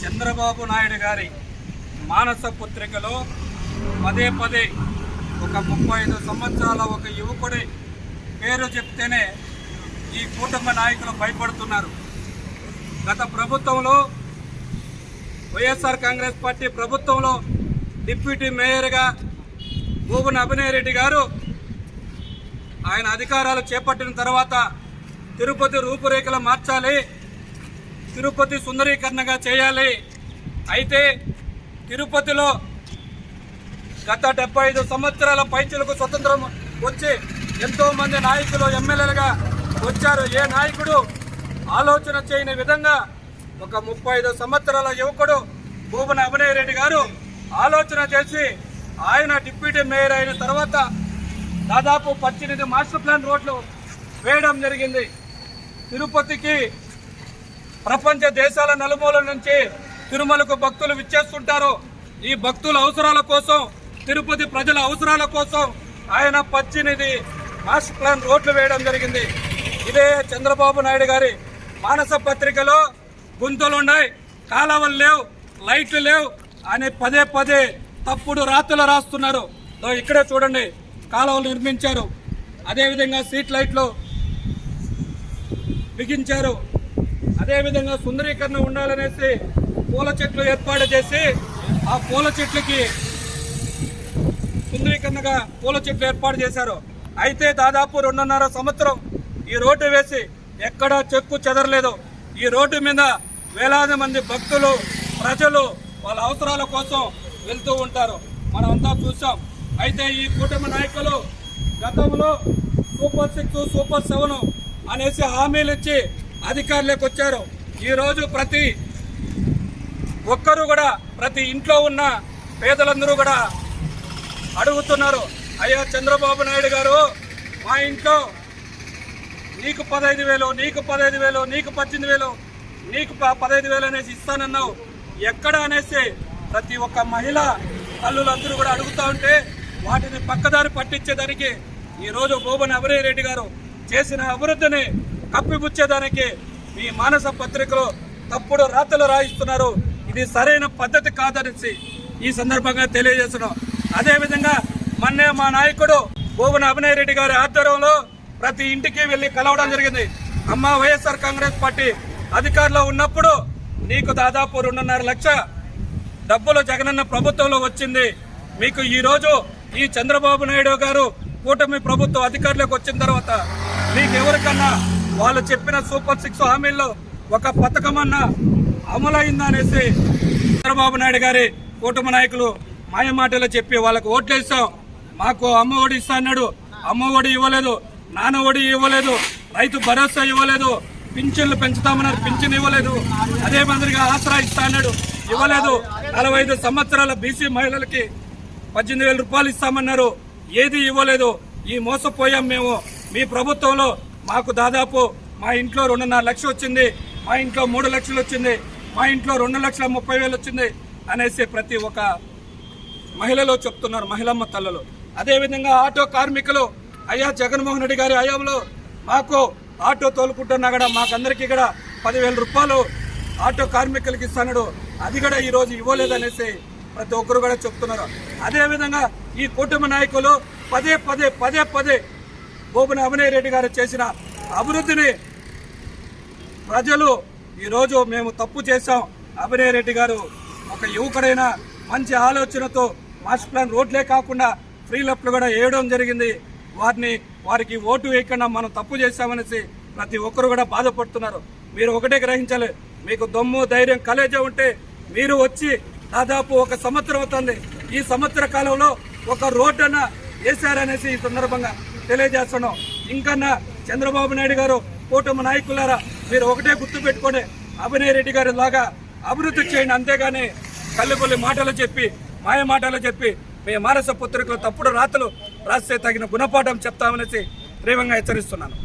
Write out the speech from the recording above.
చంద్రబాబు నాయుడు గారి మానస పుత్రికలో పదే పదే ఒక ముప్పై ఐదు సంవత్సరాల ఒక యువకుడి పేరు చెప్తేనే ఈ కూటమి నాయకులు భయపడుతున్నారు. గత ప్రభుత్వంలో వైఎస్ఆర్ కాంగ్రెస్ పార్టీ ప్రభుత్వంలో డిప్యూటీ మేయర్గా భూవన అభినయరెడ్డి గారు ఆయన అధికారాలు చేపట్టిన తర్వాత తిరుపతి రూపురేఖలు మార్చాలి తిరుపతి సుందరీకరణగా చేయాలి. అయితే తిరుపతిలో గత డెబ్బై ఐదు సంవత్సరాల పైచులకు స్వతంత్రం వచ్చి ఎంతోమంది నాయకులు ఎమ్మెల్యేలుగా వచ్చారు. ఏ నాయకుడు ఆలోచన చేయని విధంగా ఒక ముప్పై ఐదు సంవత్సరాల యువకుడు భూమన అభినయ్ రెడ్డి గారు ఆలోచన చేసి ఆయన డిప్యూటీ మేయర్ అయిన తర్వాత దాదాపు పద్దెనిమిది మాస్టర్ ప్లాన్ రోడ్లు వేయడం జరిగింది. తిరుపతికి ప్రపంచ దేశాల నలుమూల నుంచి తిరుమలకు భక్తులు విచ్చేస్తుంటారు. ఈ భక్తుల అవసరాల కోసం తిరుపతి ప్రజల అవసరాల కోసం ఆయన పచ్చినిది మాస్టర్ ప్లాన్ రోడ్లు వేయడం జరిగింది. ఇదే చంద్రబాబు నాయుడు గారి మానస పత్రికలో గుంతలు ఉన్నాయి. కాలువలు లేవు లైట్లు లేవు అని పదే పదే తప్పుడు రాతలు రాస్తున్నారు. ఇక్కడే చూడండి కాలువలు నిర్మించారు. అదేవిధంగా స్ట్రీట్ లైట్లు బిగించారు. అదేవిధంగా సుందరీకరణ ఉండాలనేసి పూల చెట్లు ఏర్పాటు చేసి ఆ పూల చెట్లకి సుందరీకరణగా పూల చెట్లు ఏర్పాటు చేశారు. అయితే దాదాపు రెండున్నర సంవత్సరం ఈ రోడ్డు వేసి ఎక్కడా చెక్కు చెదరలేదు. ఈ రోడ్డు మీద వేలాది మంది భక్తులు ప్రజలు వాళ్ళ అవసరాల కోసం వెళ్తూ ఉంటారు. మనమంతా చూసాం అయితే ఈ కూటమి నాయకులు గతంలో సూపర్ సిక్స్ సూపర్ సెవెన్ అనేసి హామీలు ఇచ్చి అధికారులకు వచ్చారు. ఈరోజు ప్రతి ఒక్కరు కూడా ప్రతి ఇంట్లో ఉన్న పేదలందరూ కూడా అడుగుతున్నారు. అయ్యా చంద్రబాబు నాయుడు గారు మా ఇంట్లో నీకు పదహైదు వేలు నీకు పదహైదు వేలు నీకు పద్దెనిమిది వేలు నీకు పదహైదు వేలు అనేసి ఇస్తానన్నావు. ఎక్కడ అనేసి ప్రతి ఒక్క మహిళ తల్లులందరూ కూడా అడుగుతా ఉంటే వాటిని పక్కదారి పట్టించేదానికి ఈరోజు భూమని అభినయ్ రెడ్డి గారు చేసిన అభివృద్ధిని కప్పిపుచ్చేదానికి మీ మానస పత్రికలో తప్పుడు రాతలు రాయిస్తున్నారు. ఇది సరైన పద్ధతి కాదనేసి ఈ సందర్భంగా తెలియజేస్తున్నాం. అదేవిధంగా మొన్నే మా నాయకుడు భూమన అభినయ్ రెడ్డి గారి ఆధ్వర్యంలో ప్రతి ఇంటికి వెళ్ళి కలవడం జరిగింది. అమ్మ వైఎస్ఆర్ కాంగ్రెస్ పార్టీ అధికారంలో ఉన్నప్పుడు నీకు దాదాపు రెండున్నర లక్ష డబ్బులు జగనన్న ప్రభుత్వంలో వచ్చింది. మీకు ఈరోజు ఈ చంద్రబాబు నాయుడు గారు కూటమి ప్రభుత్వం అధికారులకు వచ్చిన తర్వాత మీకు ఎవరికన్నా వాళ్ళు చెప్పిన సూపర్ సిక్స్ హామీల్లో ఒక పథకం అమలైందా అనేసి చంద్రబాబు నాయుడు గారి కూటమి నాయకులు మాయ మాటలు చెప్పి వాళ్ళకు ఓట్లు వేస్తాం. మాకు అమ్మ ఒడి ఇస్తా అన్నాడు. అమ్మ ఒడి ఇవ్వలేదు. నాన్న ఒడి ఇవ్వలేదు. రైతు భరోసా ఇవ్వలేదు. పింఛన్లు పెంచుతామన్నారు. పింఛన్ ఇవ్వలేదు. అదే మాదిరిగా ఆసరా ఇస్తా అన్నాడు. ఇవ్వలేదు. నలభై ఐదు సంవత్సరాల బీసీ మహిళలకి పద్దెనిమిది వేల రూపాయలు ఇస్తామన్నారు. ఏది ఇవ్వలేదు. ఈ మోసపోయాం మేము. మీ ప్రభుత్వంలో మాకు దాదాపు మా ఇంట్లో రెండున్నర లక్షలు వచ్చింది మా ఇంట్లో మూడు లక్షలు వచ్చింది మా ఇంట్లో రెండు లక్షల ముప్పై వేలు వచ్చింది అనేసి ప్రతి ఒక్క మహిళలు చెప్తున్నారు మహిళమ్మ తల్లలు. అదేవిధంగా ఆటో కార్మికులు అయ్యా జగన్మోహన్ రెడ్డి గారి హయాంలో మాకు ఆటో తోలుకుంటున్నా కూడా మాకందరికీ కూడా పదివేల రూపాయలు ఆటో కార్మికులకి ఇస్తాడు అది కూడా ఈరోజు ఇవ్వలేదనేసి ప్రతి ఒక్కరు కూడా చెప్తున్నారు. అదేవిధంగా ఈ కుటుంబ నాయకులు పదే పదే పదే పదే బోబున అభినయ్ రెడ్డి గారు చేసిన అభివృద్ధిని ప్రజలు ఈరోజు మేము తప్పు చేశాం. అభినయ్ రెడ్డి గారు ఒక యువకుడైన మంచి ఆలోచనతో మాస్టర్ ప్లాన్ రోడ్లే కాకుండా ఫ్రీ లెఫ్ట్లు కూడా వేయడం జరిగింది. వారిని వారికి ఓటు వేయకుండా మనం తప్పు చేశామనేసి ప్రతి ఒక్కరు కూడా బాధపడుతున్నారు. మీరు ఒకటే గ్రహించాలి మీకు దమ్ము ధైర్యం కలేజే ఉంటే మీరు వచ్చి దాదాపు ఒక సంవత్సరం అవుతుంది. ఈ సంవత్సర కాలంలో ఒక రోడ్డు అన్న వేశారనేసి ఈ సందర్భంగా తెలియజేస్తున్నాం. ఇంకన్నా చంద్రబాబు నాయుడు గారు కూటమి నాయకులారా మీరు ఒకటే గుర్తు పెట్టుకొని అభినయ్ రెడ్డి గారి లాగా అభివృద్ధి చేయండి. అంతేగాని కల్లిపల్లి మాటలు చెప్పి మాయ మాటలు చెప్పి మీ మానస పుత్రికలు తప్పుడు రాతలు రాస్తే తగిన గుణపాఠం చెప్తామనేసి తీవ్రంగా హెచ్చరిస్తున్నాను.